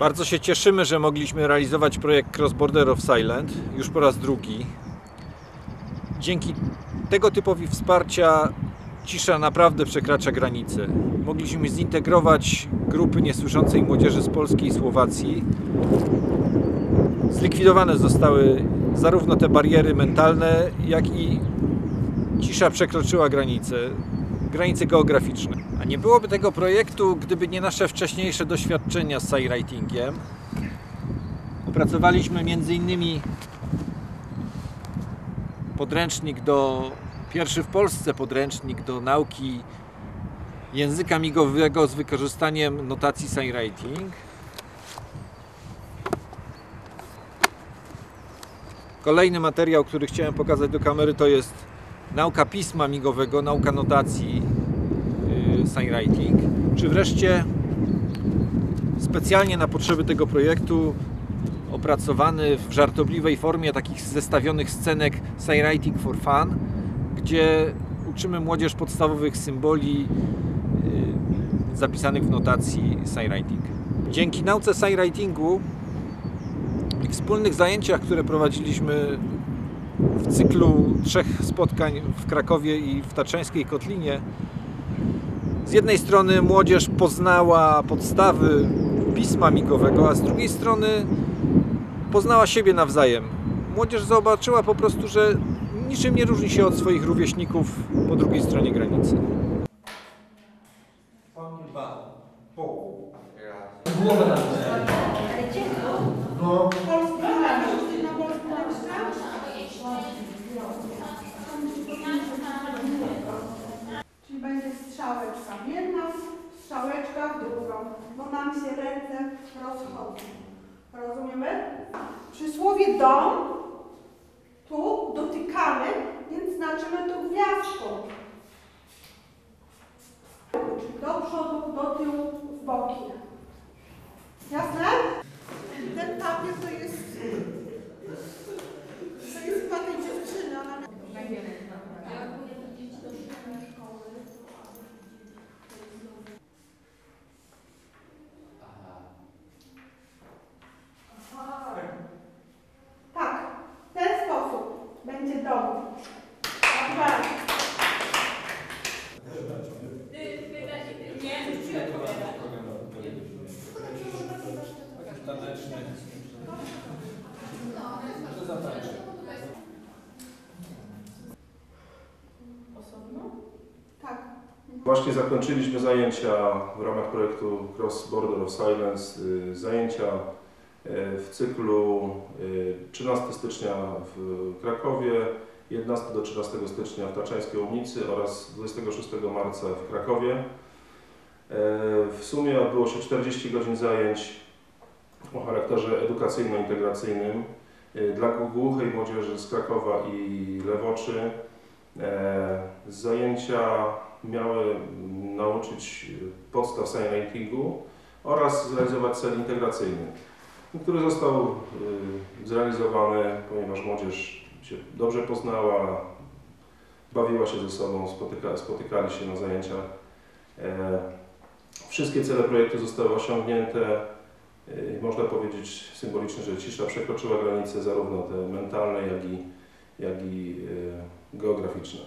Bardzo się cieszymy, że mogliśmy realizować projekt Cross Border of Silent już po raz drugi. Dzięki tego typowi wsparcia cisza naprawdę przekracza granice. Mogliśmy zintegrować grupy niesłyszącej młodzieży z Polski i Słowacji. Zlikwidowane zostały zarówno te bariery mentalne, jak i cisza przekroczyła granice, granice geograficzne. A nie byłoby tego projektu, gdyby nie nasze wcześniejsze doświadczenia z signwritingiem. Opracowaliśmy m.in. podręcznik do, pierwszy w Polsce podręcznik do nauki języka migowego z wykorzystaniem notacji signwriting. Kolejny materiał, który chciałem pokazać do kamery, to jest nauka pisma migowego, nauka notacji yy, signwriting, czy wreszcie specjalnie na potrzeby tego projektu opracowany w żartobliwej formie takich zestawionych scenek signwriting for fun, gdzie uczymy młodzież podstawowych symboli yy, zapisanych w notacji signwriting. Dzięki nauce signwritingu i wspólnych zajęciach, które prowadziliśmy w cyklu trzech spotkań w Krakowie i w Tatrzańskiej Kotlinie, z jednej strony młodzież poznała podstawy pisma migowego, a z drugiej strony poznała siebie nawzajem. Młodzież zobaczyła po prostu, że niczym nie różni się od swoich rówieśników po drugiej stronie granicy. Czyli nam się ręce rozchodzą. Rozumiemy? Przy słowie dom tu dotykamy, więc znaczymy to gwiazdką. Czyli do przodu, do tyłu, w boki. Jasne? Ten papier to jest... To jest chyba tej dziewczyny, ona... Tak, w ten będzie. Osobno? Tak. Właśnie zakończyliśmy zajęcia w ramach projektu Cross Border of Silence, y, zajęcia w cyklu y, 13 stycznia w Krakowie, 11 do 13 stycznia w Taczańskiej Łomnicy oraz 26 marca w Krakowie. Y, W sumie odbyło się 40 godzin zajęć o charakterze edukacyjno-integracyjnym y, dla głuchej młodzieży z Krakowa i Lewoczy. Zajęcia miały nauczyć podstaw signwritingu oraz zrealizować cel integracyjny, który został y, zrealizowany, ponieważ młodzież się dobrze poznała, bawiła się ze sobą, spotyka, spotykali się na zajęciach. E, Wszystkie cele projektu zostały osiągnięte. Y, Można powiedzieć symbolicznie, że cisza przekroczyła granice zarówno te mentalne, jak i, jak i y, geograficzne.